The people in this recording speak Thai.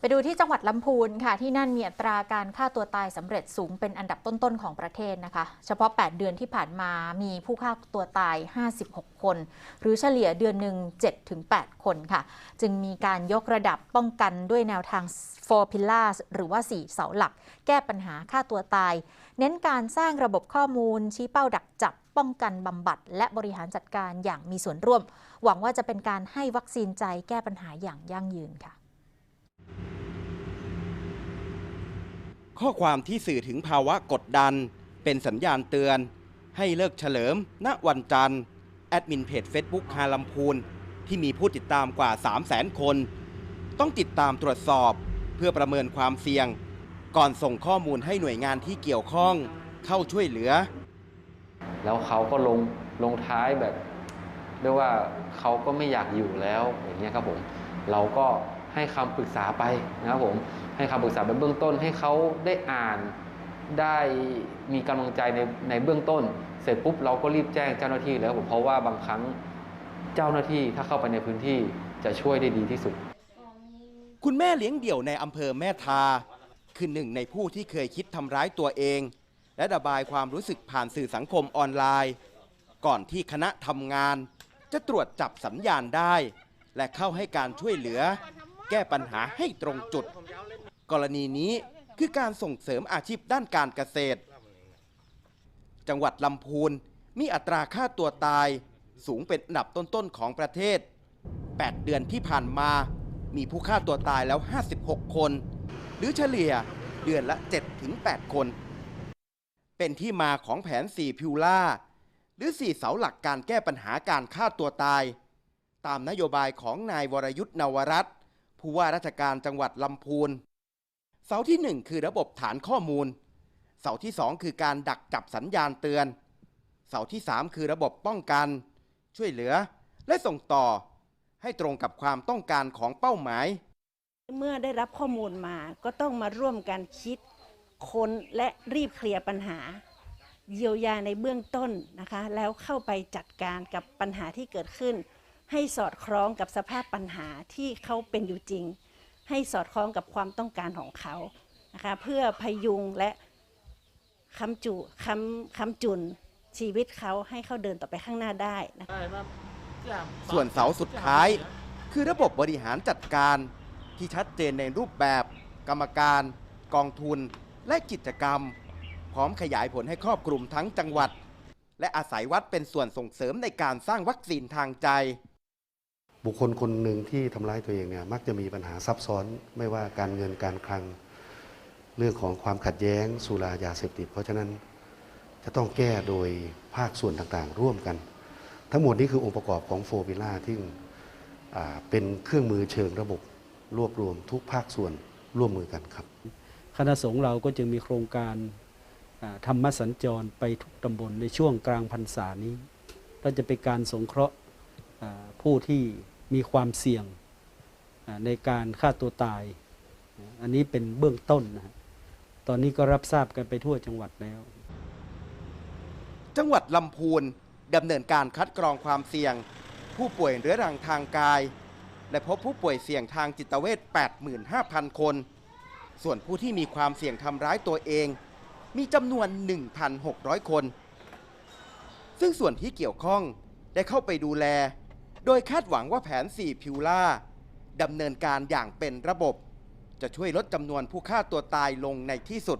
ไปดูที่จังหวัดลำพูนค่ะ ที่นั่นมีอัตราการฆ่าตัวตายสำเร็จสูงเป็นอันดับต้นๆของประเทศนะคะ เฉพาะ 8 เดือนที่ผ่านมามีผู้ฆ่าตัวตาย 56 คน หรือเฉลี่ยเดือนหนึ่ง7-8 คนค่ะ จึงมีการยกระดับป้องกันด้วยแนวทาง four pillars หรือว่า 4 เสาหลัก แก้ปัญหาฆ่าตัวตาย เน้นการสร้างระบบข้อมูล ชี้เป้าดักจับ ป้องกันบำบัด และบริหารจัดการอย่างมีส่วนร่วม หวังว่าจะเป็นการให้วัคซีนใจแก้ปัญหาอย่างยั่งยืนค่ะ ข้อความที่สื่อถึงภาวะกดดัน เป็นสัญญาณเตือน ให้เลิกเฉลิม ณ วันจันทร์ แอดมินเพจ Facebook ฮาลัมพูน ที่มีผู้ติดตามกว่า 3 0 0 0 0 0 คน ต้องติดตามตรวจสอบเพื่อประเมินความเสี่ยง ก่อนส่งข้อมูลให้หน่วยงานที่เกี่ยวข้อง เข้าช่วยเหลือ แล้วเขาก็ลงลงท้ายแบบเรียกว่าเขาก็ไม่อยากอยู่แล้วอย่างเงี้ยครับผม เราก็ให้คำปรึกษาไปนะครับผม ให้คำปรึกษาไปเบื้องต้นให้เขาได้อ่านได้มีกำลังใจในในเบื้องต้น เสร็จปุ๊บเราก็รีบแจ้งเจ้าหน้าที่แล้วผมเพราะว่าบางครั้งเจ้าหน้าที่ถ้าเข้าไปในพื้นที่จะช่วยได้ดีที่สุด คุณแม่เลี้ยงเดี่ยวในอำเภอแม่ทา คือหนึ่งในผู้ที่เคยคิดทำร้ายตัวเอง และระบายความรู้สึกผ่านสื่อสังคมออนไลน์ ก่อนที่คณะทำงาน จะตรวจจับสัญญาณได้ และเข้าให้การช่วยเหลือ แก้ปัญหาให้ตรงจุด กรณีนี้คือการส่งเสริมอาชีพด้านการเกษตร จังหวัดลำพูนมีอัตราค่าตัวตายสูงเป็นอันดับต้นๆของประเทศ 8 เดือนที่ผ่านมา มีผู้ฆ่าตัวตายแล้ว 56 คน หรือเฉลี่ยเดือนละ 7-8 คน เป็นที่มาของแผน 4 พิวล่า หรือ 4 เสาหลักการแก้ปัญหาการฆ่าตัวตาย ตามนโยบายของนายวรยุทธ์นวรัตน์ผู้ว่าราชการจังหวัดลำพูน เสาที่ 1 คือระบบฐานข้อมูล เสาที่ 2 คือการดักจับสัญญาณเตือน เสาที่ 3 คือระบบป้องกัน ช่วยเหลือ และส่งต่อ ให้ตรงกับความต้องการของเป้าหมาย เมื่อได้รับข้อมูลมาก็ต้องมาร่วมกันคิดค้นและรีบเคลียร์ปัญหา เยียวยาในเบื้องต้นนะคะ แล้วเข้าไปจัดการกับปัญหาที่เกิดขึ้น ให้สอดคล้องกับสภาพปัญหาที่เขาเป็นอยู่จริง ให้สอดคล้องกับความต้องการของเขานะคะเพื่อพยุงและคำจุคำคำจุนชีวิตเขาให้เขาเดินต่อไปข้างหน้าได้นะคะส่วนเสาสุดท้าย คือระบบบริหารจัดการที่ชัดเจนในรูปแบบ กรรมการ กองทุน และกิจกรรม พร้อมขยายผลให้ครอบคลุมทั้งจังหวัด และอาศัยวัดเป็นส่วนส่งเสริมในการสร้างวัคซีนทางใจ บุคคลคนหนึ่งที่ทำร้ายตัวเองเนี่ยมักจะมีปัญหาซับซ้อนไม่ว่าการเงินการคลัง เรื่องของความขัดแย้งสุรายาเสพติด เพราะฉะนั้นจะต้องแก้โดยภาคส่วนต่างๆ ร่วมกัน ทั้งหมดนี้คือองค์ประกอบของโฟวิล่าที่เป็นเครื่องมือเชิงระบบรวบรวมทุกภาคส่วนร่วมมือกันครับ คณะสงฆ์เราก็จึงมีโครงการอ่าธรรมสัญจรไปทุกตำบลในช่วงกลางพรรษานี้เราจะเป็นการสงเคราะห์ ผู้ที่มีความเสี่ยงในการฆ่าตัวตาย อันนี้เป็นเบื้องต้นนะตอนนี้ก็รับทราบกันไปทั่วจังหวัดแล้ว จังหวัดลำพูนดำเนินการคัดกรองความเสี่ยง ผู้ป่วยเรื้อรังทางกาย และพบผู้ป่วยเสี่ยงทางจิตเวช85,000 คน ส่วนผู้ที่มีความเสี่ยงทำร้ายตัวเอง มีจำนวน 1,600 คน ซึ่งส่วนที่เกี่ยวข้องได้เข้าไปดูแล โดยคาดหวังว่าแผน 4 พิวล่าดำเนินการอย่างเป็นระบบ จะช่วยลดจำนวนผู้ฆ่าตัวตายลงในที่สุด